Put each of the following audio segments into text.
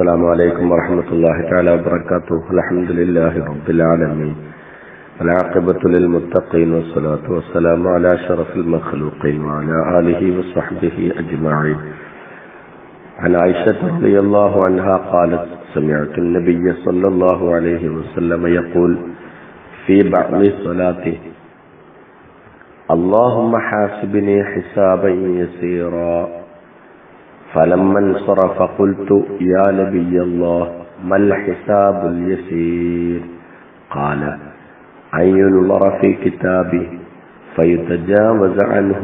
السلام عليكم ورحمة الله تعالى وبركاته. الحمد لله رب العالمين. العاقبة للمتقين والصلاة والسلام على شرف المخلوقين وعلى آله وصحبه أجمعين. عن عائشة رضي الله عنها قالت سمعت النبي صلى الله عليه وسلم يقول في بعض صلاته اللهم حاسبني حسابا يسيرا. فلما انصرف قلت يا نبي الله ما الحساب اليسير قال أن ينظر في كتابه فيتجاوز عنه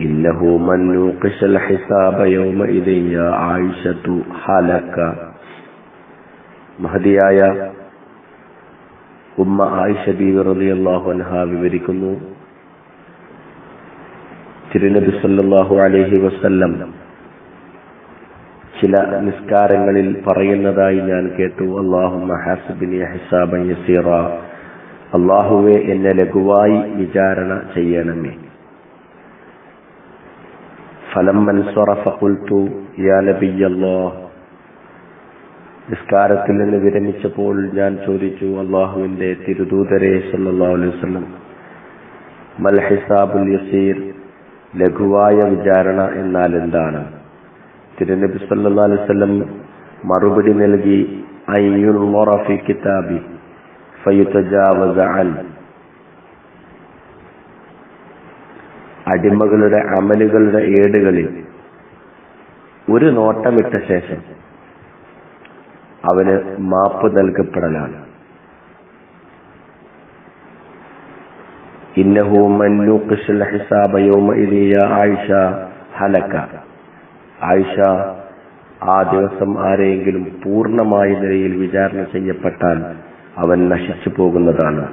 إنه من نوقش الحساب يومئذ يا عائشة هلك മഹതിയായ ഉമ്മ ആയിഷ ബീവി റളിയല്ലാഹു അൻഹ വിവരിക്കുന്നു തിരുനബി സല്ലല്ലാഹു അലൈഹി വസല്ലം ചില നിസ്കാരങ്ങളിൽ പറയുന്നതായി ഞാൻ കേട്ടു. അള്ളാഹു ഹാസിബിനി ഹിസാബൻ യസീറ. അള്ളാഹുവെ എന്നെ ലഘുവായി വിചാരണ ചെയ്യണമേ. ഫലം സ്വറഫുൽത്തു യാ നിസ്കാരത്തിൽ നിന്ന് വിരമിച്ചപ്പോൾ ഞാൻ ചോദിച്ചു അള്ളാഹുവിന്റെ തിരുദൂതരെ സല്ലല്ലാഹു അലൈഹി വസല്ലം മൽ ഹിസാബുൽ യസീർ ലഘുവായ വിചാരണ എന്നാൽ എന്താണ്? തിരുനബി സല്ലല്ലാഹു അലൈഹി വസല്ലം മറുപടി നൽകി അയ്യുൻമറ ഫി കിതാബി അടിമകളുടെ അമലുകളുടെ ഏടുകളിൽ ഒരു നോട്ടമിട്ട ശേഷം അവന് മാപ്പ് നൽകപ്പെടലാണ്. ഇന്നഹു മന്നു കൃഷ്ണ ഹിസാബ ഇലിയ ആയിഷ ഹലക ആയിഷ ആ ദിവസം ആരെയെങ്കിലും പൂർണമായ നിലയിൽ വിചാരണ ചെയ്യപ്പെട്ടാൽ അവൻ നശിച്ചു പോകുന്നതാണ്.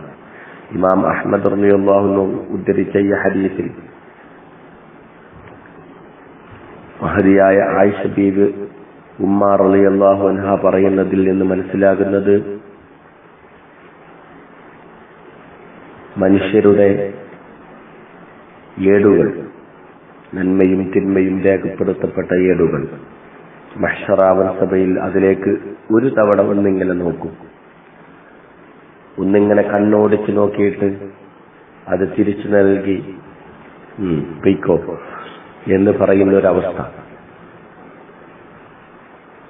ഇമാം അഹമ്മദ് റളിയല്ലാഹു ഉദ്ധരിച്ച ഈ ഹദീസിൽ മഹതിയായ ആയിഷ ബീബ് ഉമ്മാർ അലി അൻഹ പറയുന്നതിൽ നിന്ന് മനസ്സിലാകുന്നത് മനുഷ്യരുടെ ഏടുകൾ നന്മയും തിന്മയും രേഖപ്പെടുത്തപ്പെട്ട ഏടുകൾ. മഹ്ഷറാവൻ സഭയിൽ അതിലേക്ക് ഒരു തവണ ഒന്നിങ്ങനെ നോക്കും. ഒന്നിങ്ങനെ കണ്ണോടിച്ച് നോക്കിയിട്ട് അത് തിരിച്ചു നൽകി പൊയ്ക്കോ എന്ന് പറയുന്ന ഒരവസ്ഥ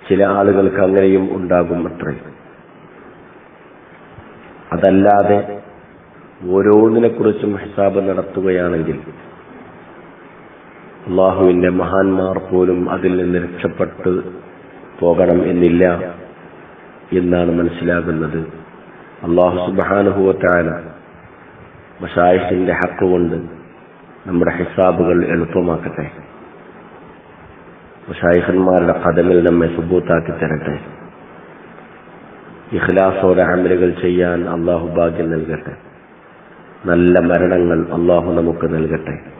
ചില ആളുകൾക്ക് അങ്ങനെയും ഉണ്ടാകും അത്രേ. അതല്ലാതെ ഓരോന്നിനെ കുറിച്ചും ഹിസാബ് നടത്തുകയാണെങ്കിൽ അള്ളാഹുവിന്റെ മഹാന്മാർ പോലും അതിൽ നിന്ന് രക്ഷപ്പെട്ട് പോകണം എന്നില്ല എന്നാണ് മനസ്സിലാകുന്നത്. അള്ളാഹു സുബാനുഭവത്തായ മഷായിഷിന്റെ ഹക്ക് കൊണ്ട് നമ്മുടെ ഹിസാബുകൾ എളുപ്പമാക്കട്ടെ. ഷായിഖന്മാരുടെ കഥമിൽ നമ്മെ സുബൂത്താക്കി തരട്ടെ. ഇഖ്ലാസോടെ അമലുകൾ ചെയ്യാൻ അള്ളാഹു ഭാഗ്യം നൽകട്ടെ. നല്ല മരണങ്ങൾ അള്ളാഹു നമുക്ക് നൽകട്ടെ.